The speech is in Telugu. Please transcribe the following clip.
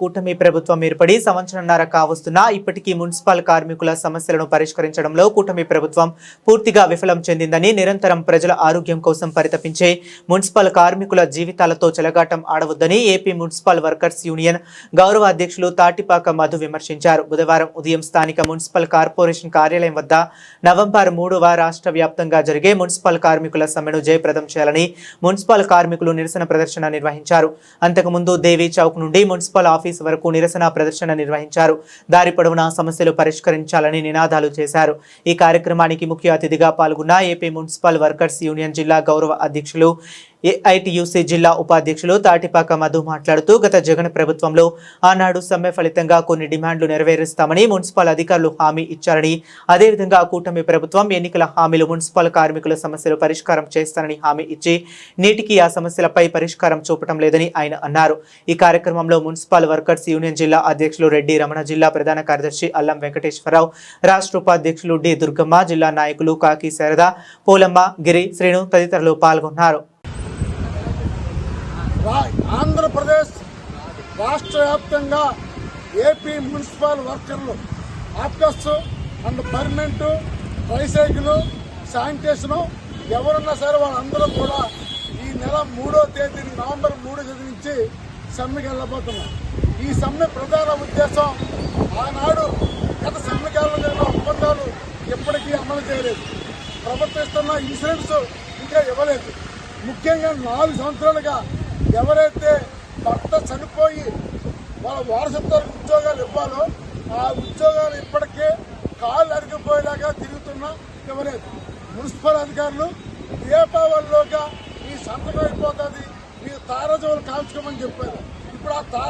కూటమి ప్రభుత్వం ఏర్పడి సంవత్సరంన్నర కావస్తున్నా ఇప్పటికీ మున్సిపల్ కార్మికుల సమస్యలను పరిష్కరించడంలో కూటమి ప్రభుత్వం పూర్తిగా విఫలం చెందిందని నిరంతరం ప్రజల ఆరోగ్యం కోసం పరితపించే మున్సిపల్ కార్మికుల జీవితాలతో చెలగాటం ఆడవద్దని ఏపీ మున్సిపల్ వర్కర్స్ యూనియన్ గౌరవ అధ్యక్షులు తాటిపాక మధు విమర్శించారు. బుధవారం ఉదయం స్థానిక మున్సిపల్ కార్పొరేషన్ కార్యాలయం వద్ద నవంబర్ మూడవ రాష్ట్ర వ్యాప్తంగా జరిగే మున్సిపల్ కార్మికుల సమ్మెను జయప్రదం చేయాలని మున్సిపల్ కార్మికులు నిరసన ప్రదర్శన నిర్వహించారు. అంతకుముందు దేవీ చౌక్ నుండి మున్సిపల్ ఆఫీస్ వరకు నిరసన ప్రదర్శన నిర్వహించారు. దారి పొడవునా సమస్యలు పరిష్కరించాలని నినాదాలు చేశారు. ఈ కార్యక్రమానికి ముఖ్య అతిథిగా పాల్గొన్న ఏపీ మున్సిపల్ వర్కర్స్ యూనియన్ జిల్లా గౌరవ అధ్యక్షులు ఏఐటియుసి జిల్లా ఉపాధ్యక్షులు తాటిపాక మధు మాట్లాడుతూ గత జగన్ ప్రభుత్వంలో ఆనాడు సమ్మె ఫలితంగా కొన్ని డిమాండ్లు నెరవేరుస్తామని మున్సిపల్ అధికారులు హామీ ఇచ్చారని అదేవిధంగా కూటమి ప్రభుత్వం ఎన్నికల హామీలు మున్సిపల్ కార్మికుల సమస్యలు పరిష్కారం చేస్తానని హామీ ఇచ్చి నేటికి ఆ సమస్యలపై పరిష్కారం చూపటం లేదని ఆయన అన్నారు. ఈ కార్యక్రమంలో మున్సిపల్ వర్కర్స్ యూనియన్ జిల్లా అధ్యక్షులు రెడ్డి రమణ జిల్లా ప్రధాన కార్యదర్శి అల్లం వెంకటేశ్వరరావు రాష్ట్ర ఉపాధ్యక్షులు డి దుర్గమ్మ జిల్లా నాయకులు కాకి శారద పోలమ్మ గిరి శ్రీను తదితరులు పాల్గొన్నారు. రాష్ట్ర వ్యాప్తంగా ఏపీ మున్సిపల్ వర్కర్లు ఆఫ్కస్ అండ్ పర్మనెంట్ ట్రైసైకిల్ శానిటేషన్ ఎవరున్నా సరే వాళ్ళందరూ కూడా ఈ నెల మూడో తేదీ నవంబర్ మూడో తేదీ నుంచి సమ్మెకి వెళ్ళబోతున్నారు. ఈ సమ్మె ప్రధాన ఉద్దేశం ఆనాడు గత సమ్మెకాలంలో ఒప్పందాలు ఎప్పటికీ అమలు చేయలేదు. ప్రవర్తిస్తున్న ఇన్సూరెన్స్ ఇంకా ఇవ్వలేదు. ముఖ్యంగా నాలుగు సంవత్సరాలుగా ఎవరైతే భర్త చనిపోయి వాళ్ళ వారసత్వానికి ఉద్యోగాలు ఇవ్వాలో ఆ ఉద్యోగాలు ఇప్పటికే కాళ్ళు అరిగిపోయేలాగా తిరుగుతున్నా ఇవ్వలేదు మున్సిపల్ అధికారులు. దీపావళిలోగా ఈ సంతకం అయిపోతుంది? మీరు తారజోలు కాల్చుకోమని చెప్పారు. ఇప్పుడు ఆ తార